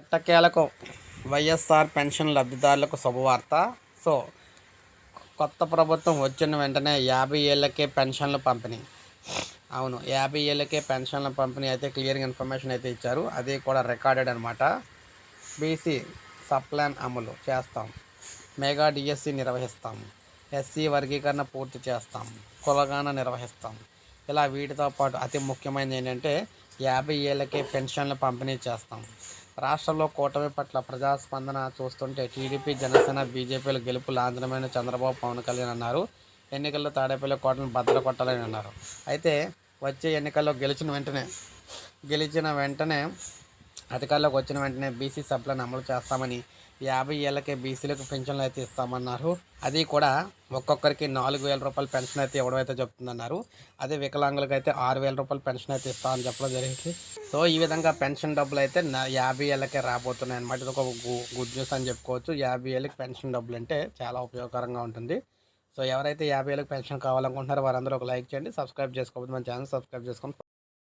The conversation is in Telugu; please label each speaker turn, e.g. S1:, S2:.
S1: ఎట్టకేలకు వైఎస్ఆర్ పెన్షన్ లబ్ధిదారులకు శుభవార్త. సో కొత్త ప్రభుత్వం వచ్చిన వెంటనే యాభై ఏళ్ళకే పెన్షన్లు పంపిణీ. అవును యాభై ఏళ్ళకే పెన్షన్ల పంపిణీ అయితే క్లియర్గా ఇన్ఫర్మేషన్ అయితే ఇచ్చారు. అది కూడా రికార్డెడ్ అనమాట బీసీ సప్లాన్ అమలు చేస్తాం. Mega DSC నిర్వహిస్తాం. ఎస్సీ వర్గీకరణ పూర్తి చేస్తాం. కులగాన నిర్వహిస్తాం. ఇలా వీటితో పాటు అతి ముఖ్యమైనది ఏంటంటే యాభై ఏళ్ళకే పెన్షన్లు పంపిణీ చేస్తాం. రాష్ట్రంలో కూటమి పట్ల ప్రజాస్పందన చూస్తుంటే టీడీపీ జనసేన బీజేపీల గెలుపు లాంఛనమైన చంద్రబాబు పవన్ కళ్యాణ్ అన్నారు. ఎన్నికల్లో తాడేపల్లి కోటను బద్దలు కొట్టాలని అన్నారు. అయితే వచ్చే ఎన్నికల్లో గెలిచిన వెంటనే గెలిచిన వెంటనే అధికారంలోకి వచ్చిన వెంటనే బీసీ సభలను అమలు చేస్తామని యాభై ఏళ్ళకే బీసీలకు పెన్షన్లు అయితే ఇస్తామన్నారు. అది కూడా ఒక్కొక్కరికి నాలుగు వేల రూపాయల పెన్షన్ అయితే ఇవ్వడం అయితే చెప్తుందన్నారు. అదే వికలాంగులకు అయితే ఆరు వేల రూపాయల పెన్షన్ అయితే ఇస్తామని చెప్పడం జరిగింది. సో ఈ విధంగా పెన్షన్ డబ్బులు అయితే నా యాభై ఏళ్ళకే రాబోతున్నాయి అనమాట ఇది ఒక గు- గుడ్ న్యూస్ అని చెప్పుకోవచ్చు. యాభై ఏళ్ళకి పెన్షన్ డబ్బులు అంటే చాలా ఉపయోగకరంగా ఉంటుంది. సో ఎవరైతే యాభై ఏళ్ళకి పెన్షన్ కావాలనుకుంటున్నారో వారందరూ ఒక లైక్ చేయండి. సబ్స్క్రైబ్ చేసుకోవద్దు. మన ఛానల్ సబ్స్క్రైబ్ చేసుకోండి